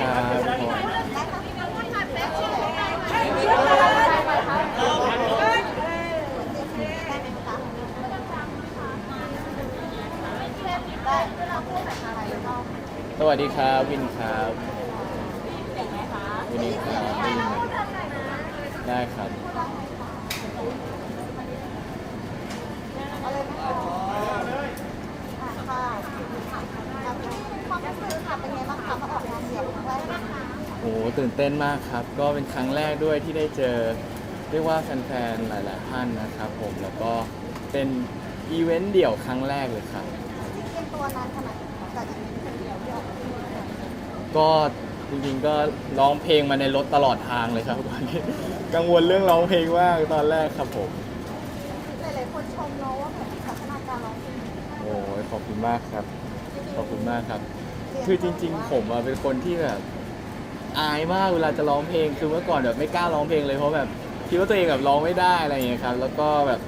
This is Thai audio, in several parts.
สดีครับทุกคนได้เราพูดแบบอะไรก็สวัสดีครับวินครับเก่งไหมคะวินครับวินได้ครับ เอาเลยไหมคะค่ะค่ะความรู้สึกค่ะเป็นไงบ้างคะมาออกงานเดี่ยวครั้งแรก โอ้โหตื่นเต้นมากครับ ก็เป็นครั้งแรกด้วยที่ได้เจอ เรียกว่าแฟนๆหลายๆท่านนะครับผมแล้วก็เป็นอีเวนต์เดี่ยวครั้งแรกเลยครับที่เตรียมตัวนานขนาดไหนคะจากอีเวนต์คนเดียวที่ออกมาก็จริงๆก็ร้องเพลงมาในรถตลอดทางเลยครับตอนนี้กังวลเรื่องร้องเพลงมากตอนแรกครับผม หลายๆคนชมเนาะว่าแบบพัฒนาการร้องเพลงโอ้ยขอบคุณมากครับขอบคุณมากครับ คือจริงๆ ผมอะเป็นคนที่แบบ อายมากเวลาจะร้องเพลงคือเมื่อก่อนแบบไม่กล้าร้องเพลงเลยเพราะแบบคิดว่าตัวเองแบบร้องไม่ได้อะไรอย่างเงี้ยครับแล้วก็แบบ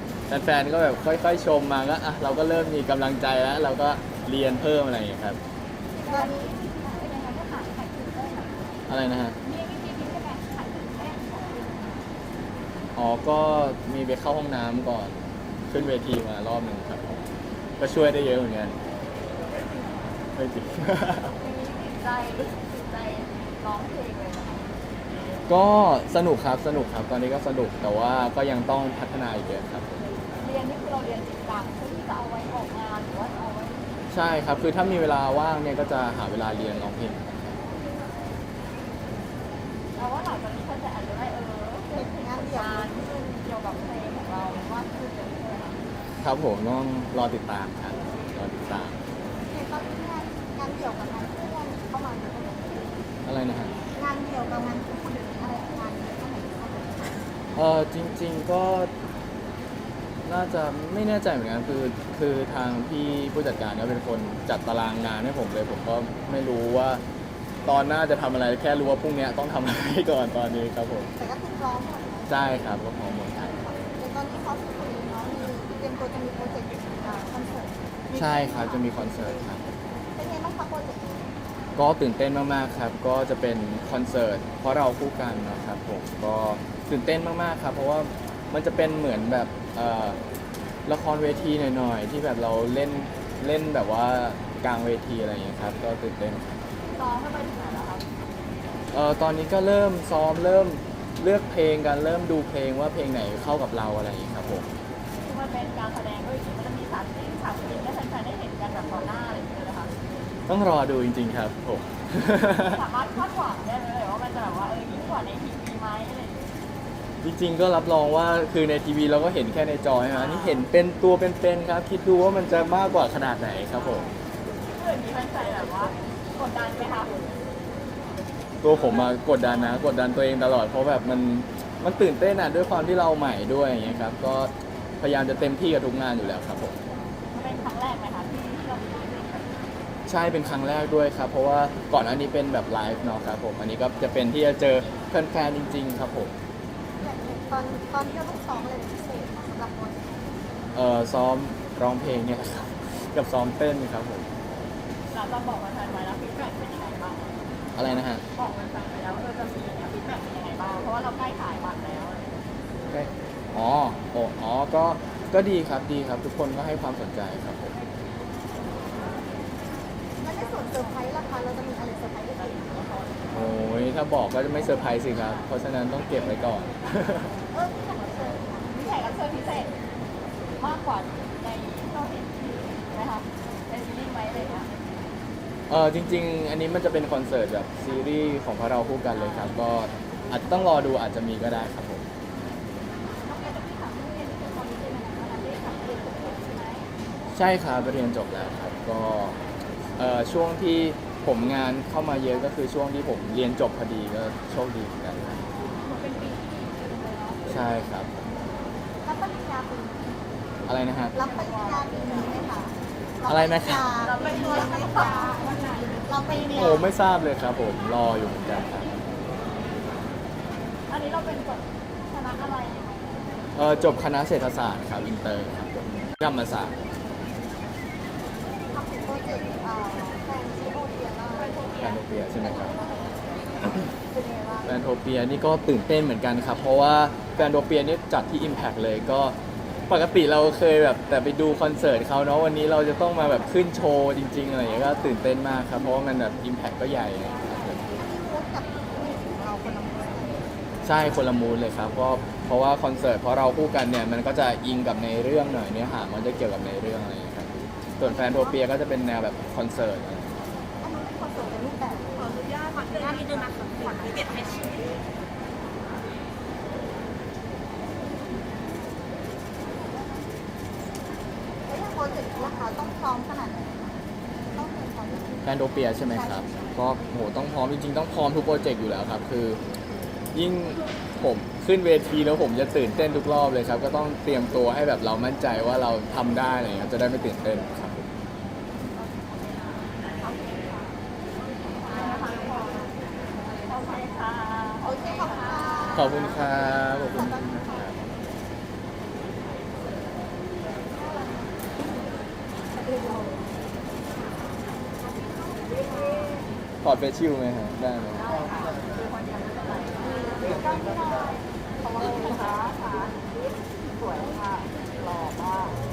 แฟนๆก็แบบค่อย ๆ ชมมาก็อะเราก็เริ่มมีกำลังใจแล้ว เราก็เรียนเพิ่มอะไรอย่างเงี้ยครับอะไรนะฮะอ๋อก็มีไปเข้าห้องน้ำก่อนขึ้นเวทีมารอบหนึ่งครับ ก็ช่วยได้เยอะเหมือนกันไม่จริงติดใจติดใจ ร้องเพลงเลยนะคะก็สนุกครับสนุกครับตอนนี้ก็สนุกแต่ว่าก็ยังต้องพัฒนาอีกเยอะครับ เรียนนี่คือเราเรียนจริงจังเพื่อที่จะเอาไว้ออกงานหรือว่าเอาไว้ใช่ครับคือถ้ามีเวลาว่างเนี่ยก็จะหาเวลาเรียนร้องเพลงเราว่าหลังจากนี้เขาจะอาจจะได้เออเป็นงานเดี่ยวเกี่ยวกับเพลงของเรามากขึ้นเลยใช่ไหมคะครับผมต้องรอติดตามครับรอติดตาม เออจริง ๆก็น่าจะไม่แน่ใจเหมือนกันคือคือทางพี่ผู้จัดการก็เป็นคนจัดตารางงานให้ผมเลย ผมก็ไม่รู้ว่า ตอนหน้าจะทำอะไรแค่รู้ว่าพรุ่งเนี้ยต้องทำอะไรก่อนตอนนี้ครับผมแต่ก็คือร้องหมดนะใช่ครับก็พร้อมหมดครับเดี๋ยวตอนนี้เขาคือคนนี้เนาะมีเตรียมตัวจะมีโปรเจกต์คอนเสิร์ตใช่ครับจะมีคอนเสิร์ตครับ เป็นไงบ้างคะโปรเจกต์นี้ก็ตื่นเต้นมาก ๆ ครับ ก็จะเป็นคอนเสิร์ตเพราะเราคู่กันนะครับผมก็ ตื่นเต้นมากๆครับเพราะว่ามันจะเป็นเหมือนแบบเอ่อละครเวทีหน่อยๆที่แบบเราเล่นเล่นแบบว่ากลางเวทีอะไรอย่างเงี้ยครับ ก็ตื่นเต้นครับซ้อมกันไปถึงไหนแล้วครับเอ่อตอนนี้ก็เริ่มซ้อมเริ่มเลือกเพลงกันเริ่มดูเพลงว่าเพลงไหนเข้ากับเราอะไรอย่างเงี้ยครับผม คือมันเป็นการแสดงด้วยจริงมันจะมีฉากที่ฉากจริงให้แฟนๆได้เห็นกันแบบต่อหน้าอะไรอย่างเงี้ยนะคะต้องรอดูจริงๆครับผม สามารถคาดหวังได้ไหมเลยว่ามันจะแบบว่าเออยิ่งกว่าในที จริงๆก็รับรองว่าคือในทีวีเราก็เห็นแค่ในจอใช่ไหมอันนี่เห็นเป็นตัวเป็นๆครับ คิดดูว่ามันจะมากกว่าขนาดไหนครับผมเพื่อนมีแฟนๆแบบว่ากดดันไหมคะ ตัวผมมากดดันนะ กดดันตัวเองตลอดเพราะแบบมันมันตื่นเต้นอะด้วยความที่เราใหม่ด้วยอย่างเงี้ยครับก็พยายามจะเต็มที่กับทุกงานอยู่แล้วครับผมมันเป็นครั้งแรกไหมคะที่ที่เรามีเพลงแบบใช่เป็นครั้งแรกด้วยครับ เพราะว่าก่อนอันนี้เป็นแบบไลฟ์เนาะครับผม อันนี้ก็จะเป็นที่จะเจอแฟนๆจริง ๆ ครับผมอย่าง ตอนตอนที่เราต้องซ้อมอะไรเป็นพิเศษสำหรับโปรเจกต์เอ่อซ้อมร้องเพลงเนี่ยแหละครับกับซ้อมเต้นครับผมเราจะบอกแฟนๆไว้แล้วฟีดแบ็กเป็นยังไงบ้างอะไรนะฮะบอกแฟนๆไปแล้วว่าเออจะมีเนี่ยฟีดแบ็กเป็นยังไงบ้างเพราะว่าเราใกล้ขายบัตรแล้วใกล้อ๋อโอ้อ๋อก็ก็ดีครับดีครับ ทุกคนก็ให้ความสนใจครับผม แล้วในส่วนเซอร์ไพรส์ล่ะคะเราจะมีอะไรเซอร์ไพรส์ได้อีกไหมคะโอ้ยถ้าบอกก็จะไม่เซอร์ไพรส์สิครับ เพราะฉะนั้นต้องเก็บไว้ก่อน เออมีแขกรับเชิญมีแขกรับเชิญพิเศษมากกว่าในที่เราเห็นไหมคะในซีรีส์ไหมอะไรอย่างเงี้ยเออจริง ๆ อันนี้มันจะเป็นคอนเสิร์ตแบบซีรีส์ของพวกเราคู่กันเลยครับ ก็อาจจะต้องรอดูอาจจะมีก็ได้ครับผม น้องเอจะพี่ถามพี่เรียนเป็นคนที่เป็นอะไรได้ถามเรียนจบแล้วใช่ไหมใช่ครับเรียนจบแล้วครับ ก็ เอ่อช่วงที่ผมงานเข้ามาเยอะก็คือช่วงที่ผมเรียนจบพอดีก็โชคดีเหมือนกันครับมันเป็นปีที่ดีเลยเนาะใช่ครับ รับปริญญาปีอะไรนะฮะ รับปริญญาปีนี้ไหมคะอะไรนะครับ รับปริญญาไหมคะรับปริญญาโอ้ไม่ทราบเลยครับผมรออยู่เหมือนกันครับอันนี้เราเป็นจบคณะอะไรยังไงเออจบคณะเศรษฐศาสตร์ครับอินเตอร์ครับผมกรรมศาสตร์ ทำถึงโปรเจกต์เอ่อแฟนซีโอเดียนาการโนเปียใช่ไหมครับ เป็นยังไงบ้างแฟนโทเปียนี่ก็ตื่นเต้นเหมือนกันครับ เพราะว่าแฟนโทเปียนี่จัดที่ Impact เลยก็ปกติเราเคยแบบแต่ไปดูคอนเสิร์ตเขาเนาะวันนี้เราจะต้องมาแบบขึ้นโชว์จริง ๆ อะไรอย่างเงี้ยก็ตื่นเต้นมากครับ เพราะว่ามันแบบ Impact ก็ใหญ่ครับผมโค้ชกับเราคนละมือใช่คนละมูลเลยครับก็เพราะว่าคอนเสิร์ตเพราะเราคู่กันเนี่ยมันก็จะอิงกับในเรื่องหน่อยเนื้อหามันจะเกี่ยวกับในเรื่องอะไรอย่างเงี้ย ส่วนแฟนโทเปียก็จะเป็นแนวแบบคอนเสิร์ตอะไรอันนี้เป็นคอนเสิร์ตในรูปแบบขออนุญาตขออนุญาตนิดนึงนะคะขออนุญาตให้ชี้แล้วถ้าโปรเจกต์ราคาต้องพร้อมขนาดไหนต้องเตรียมพร้อมยังไง แฟนโทเปียใช่ไหมครับ ก็โหต้องพร้อมจริงๆ ต้องพร้อมทุกโปรเจกต์อยู่แล้วครับ คือ ยิ่งผมขึ้นเวทีแล้วผมจะตื่นเต้นทุกรอบเลยครับ ก็ต้องเตรียมตัวให้แบบเรามั่นใจว่าเราทำได้อะไรเงี้ยจะได้ไม่ตื่นเต้นครับ โอเค ขอบคุณครับขอบคุณครับอดเฟชิวไหมฮะได้ไหมสวยค่ะหล่อมาก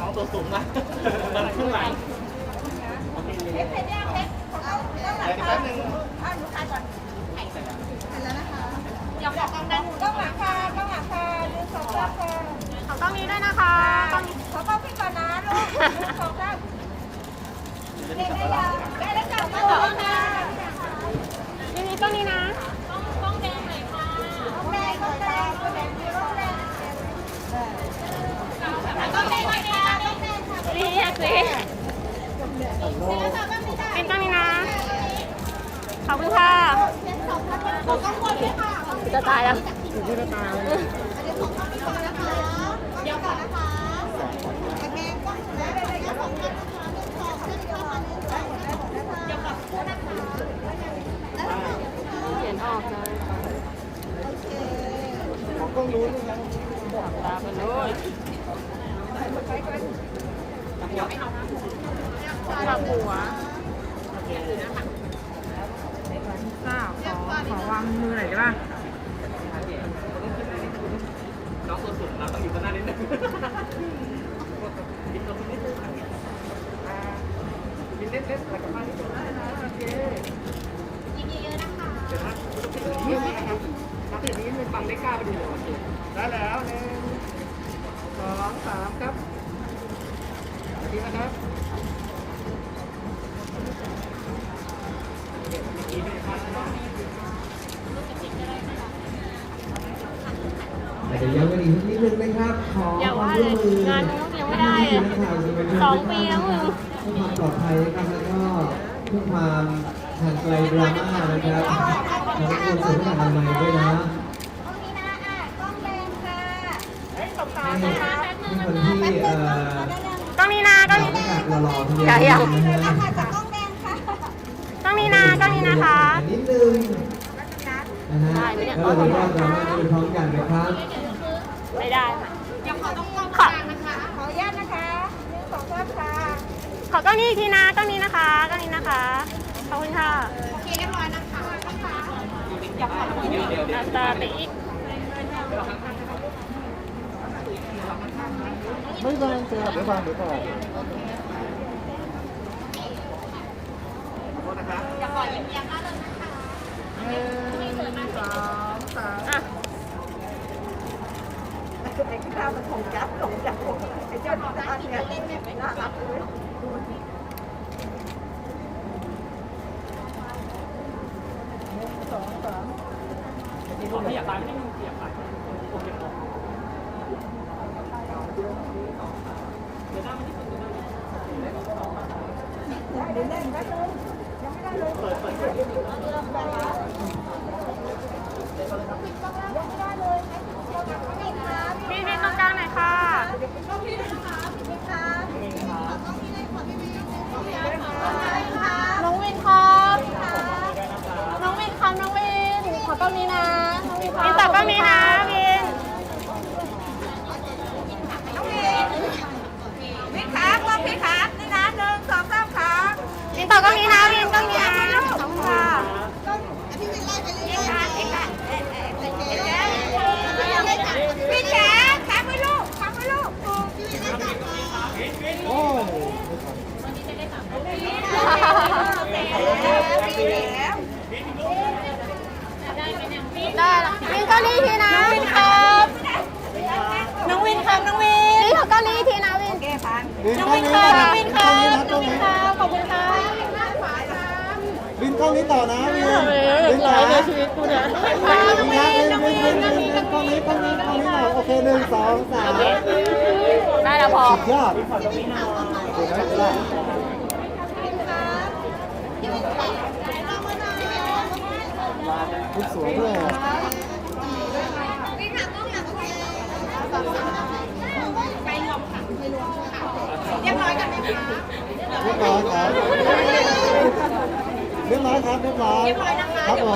น้องตัวสูงนะมันขึ้นหลังเผ็ดยังเผ็ดเอาต้องหลังค่ะอะหนูทานก่อนเสร็จแล้วนะคะเดี๋ยวขอกล้องด้านต้องหลังค่ะต้องหลังค่ะหนึ่งสองสาค่ะขอกล้องนี้ด้วยนะคะกล้องขอกล้องพี่ก่อนนะลูกหนึ่งสองสามเด็กได้ยังได้แล้วจ้ะขอบคุณค่ะนี่นี่กล้องนี้นะกล้องกล้องแดงหน่อยค่ะ ต้องแดงต้องแดงต้องแดงต้องแดง กล้องแดงหน่อยค่ะกล้องแดงค่ะนี่สิ เป็นกล้องนี้นะ ขอบคุณค่ะขอกล้องบนด้วยค่ะจะตายแล้ว เดี๋ยวขอกล้องพี่ก่อนนะคะ ได้แล้วหนึ่งสองสามครับดีนะครับอาจจะยังไม่ดีนิดนึงนะครับ ขออย่าว่าเลยงานนี้ยังไม่ได้สองปีแล้วมึง พื่อความปลอดภัยนะครับแล้วก็เพื่อความห่างไกลดราม่านะครับขอให้ทุกคนสวมหน้ากากอนามัยด้วยนะตรงนี้นะอะกล้องแดงค่ะให้ทุกคนที่เอ่อต้องนี้นะต้องนี้หน้ากากหล่อๆทีเดียวอย่าอย่านะค่ะต้องแดงค่ะต้องนี้นะต้องนี้นะคะนิดนึงนะฮะได้ไหมเนี่ยแล้วเราจะรอดดราม่าไปพร้อมกันนะครับ ไม่ได้ค่ะเดี๋ยวขอต้อง ขอกล้องนี้อีกทีนะกล้องนี้นะคะกล้องนี้นะคะ ขอบคุณค่ะโอเคเรียบร้อยนะคะนะคะอาตาไปอีกไม่บางเจอเดี๋ยวบางเดี๋ยวก่อนอย่าปล่อยเยี่ยมๆนะเลยนะคะหนึ่งสองสามอะไอ้ข้าวมันคงจับหลงจับไอ้เจ้าตาเนี่ยเล่นไม่น่ารักเลย สองสามพี่พี่ตรงกลางหน่อยค่ะ น้องวินครับน้องวินครับน้องวิน ขอกล้องนี้นะ น้องวินครับวินตัดกล้องนี้นะวิน พี่ขาก็พี่ขานี่นะหนึ่งสองสามขา วินตัดกล้องนี้นะวินกล้องนี้นะขอบคุณค่ะ พี่วินไล่ไปเรื่อยๆขาเองค่ะพี่ขาขาไปลูกขาไปลูกพี่วินไล่จับ โอ้ ได้ละวินกล้องนี้ทีนะวินครับ น้องวินครับน้องวินนี่ขอกล้องนี้ทีนะวิน บิน น้อง กล้อง วิน นี้ ครับ นะ น้องวินครับ ตรงนี้นะต น้ ร อง ง วิน นี้ ครับขอบคุณครับ บินกล้องนี้ต่อนะบินบิน ร้ ขา อยในชีวิตกูเนี่ย บิน นะบินบินบินบินบินกล้องนี้กล้องนี้กล้องนี้หน่อยโอเคหนึ่งสองสามได้แล้วพอ สุดยอดโอเคนะได้ลูกสวยด้วยอะพี่ขาต้องหลังโอเคไปรวมค่ะไปรวมค่ะเรียบร้อยกันไหมคะเรียบร้อยครับเรียบร้อยครับเรียบร้อยเรียบร้อยนะคะครับผม